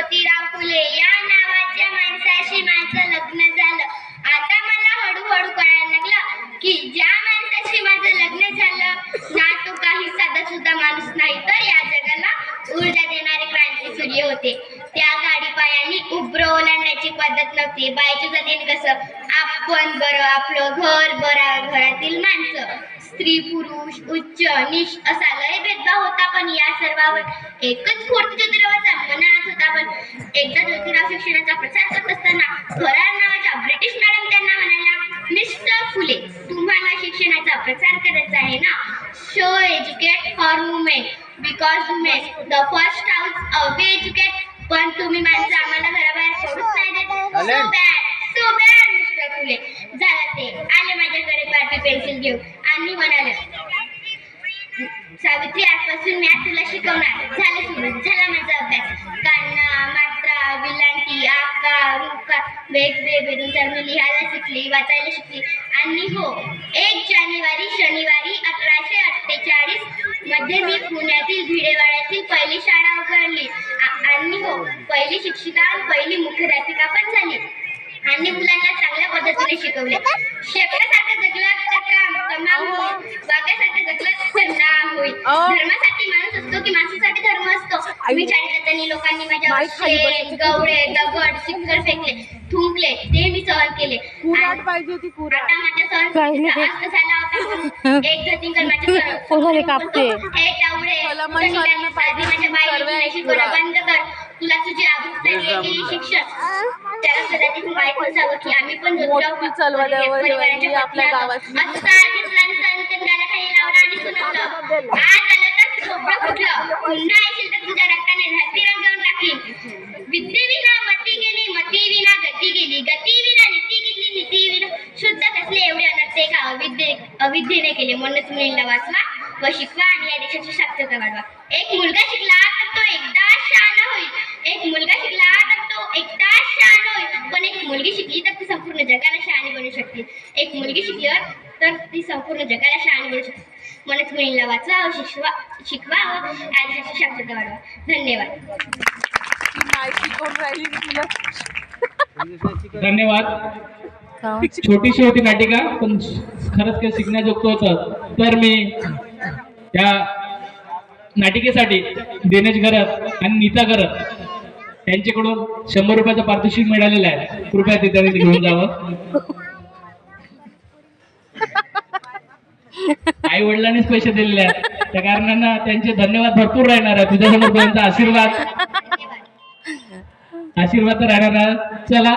ज्योतिराव फुले या नावाच्या माणसाशी माझं लग्न झालं. आता मला हळूहळू कळायला लागलं की ज्या माणसाशी माझं लग्न झालं ना तो काही साधा सुद्धा माणूस नाही तर या जगाला ऊर्जा देणारे क्रांती सूर्य होते. त्या गाडी पायांनी उभ्र ओलांडण्याची पद्धत नव्हती. बायचं जातीने कसं आपण बरं आपलं घर बरं घरातील माणसं. स्त्री पुरुष उच्च निश असा लय भेदभाव होता पण या सर्वावर एकच स्फूर्ती ज्योतिरावाचा होता पण एकदा ज्योतिराव शिक्षणाचा प्रचार करत असताना थोरात नावाच्या ब्रिटिश मॅडम त्यांना म्हणाल्या मिस्टर फुले तुम्हाला शिक्षणाचा प्रचार करायचा आहे ना? Show educate for women because women the first house away educate पण तुम्ही माणसं आम्हाला घराबाहेर पडूच नाही देत. So bad so bad mister Phule. झालं ते. आले माझ्याकडे पाटी पेन्सिल घेऊन. आणि म्हणाले सावित्री आजपासून मी आज तुला शिकवणार. झालं सुरू झाला माझा अभ्यास. विलांटी आकार उकार वेगवेगळे चार मी लिहायला शिकली वाचायला शिकली. आणि हो एक जानेवारी शनिवारी अठराशे अठ्ठेचाळीसमध्ये मी पुण्यातील भिडेवाड्यातील पहिली शाळा उघडली. आणि हो पहिली शिक्षिका आणि पहिली मुख्याध्यापिका पण झाली. आणि मुलांना चांगल्या पद्धतीने शिकवले. शेकड्यासारखं जगलं तर काम तमाम होईल. वाघासारखं जगलं तर नाम होईल. धर्मासाठी माणूस असतो की माणसासाठी धर्म असतो? मी शाळेत जाताना लोकांनी शेण. गवळे दगड सिक्कर फेकले थुंकले ते मी सहन केले कुराट पाहिजे होती कुराट आता माझ्या सहन काही नाही. जास्त झाला होता एक धतिंकर माझ्या कोणाला कापते? हे तुझं साधी माझ्या सर्व शिकवलं. बंद कर तुला तुझी गेली शिक्षण त्याला कदाचित माहीत नसावं की आम्ही पण मोठी परिवाराच्या ही आपल्या पत्नी आहोत. गावातली. असं सांगितलं आणि सांगितलं गालाखाली लावलं आणि सुनावलं आज आलं तर खोबरं फुटलं पुन्हा येशील विद्येविना मती गेली मतीविना गती गेली गतीविना नीती गेली नीती विना शुद्ध कसले एवढे अनर्थे का अविद्ये अविद्येने केले म्हणूनच मुलींना वाचवा व शिकवा आणि या देशाची साक्षरता वाढवा एक मुलगा शिकला तर तो एकदा शहाणा होईल एक मुलगा शिकला तर तो एकदा शहाणा होईल पण एक मुलगी शिकली तर ती संपूर्ण जगाला शहाणी बनू शकते एक मुलगी शिकल्यावर तर ती संपूर्ण जगाला शहाणी बनू शकते म्हणूनच मुलींना वाचवा व शिकवा शिकवा व या देशाची साक्षरता वाढवा धन्यवाद धन्यवाद? छोटीशी होती नाटिका पण खरंच काही शिकण्याजोगतं होतं. तर मी त्या नाटिकेसाठी दिनेश गरत आणि नीता गरत यांच्याकडून शंभर रुपयाचं पारितोषिक मिळालेलं आहे. कृपया ते त्यांनी घेऊन जावं. आई वडिलांनीच पैसे दिलेले आहेत. त्या कारणानं त्यांचे धन्यवाद भरपूर राहणार आहे तुझ्यासमोर त्यांचा आशीर्वाद. आशीर्वाद राहणार चला.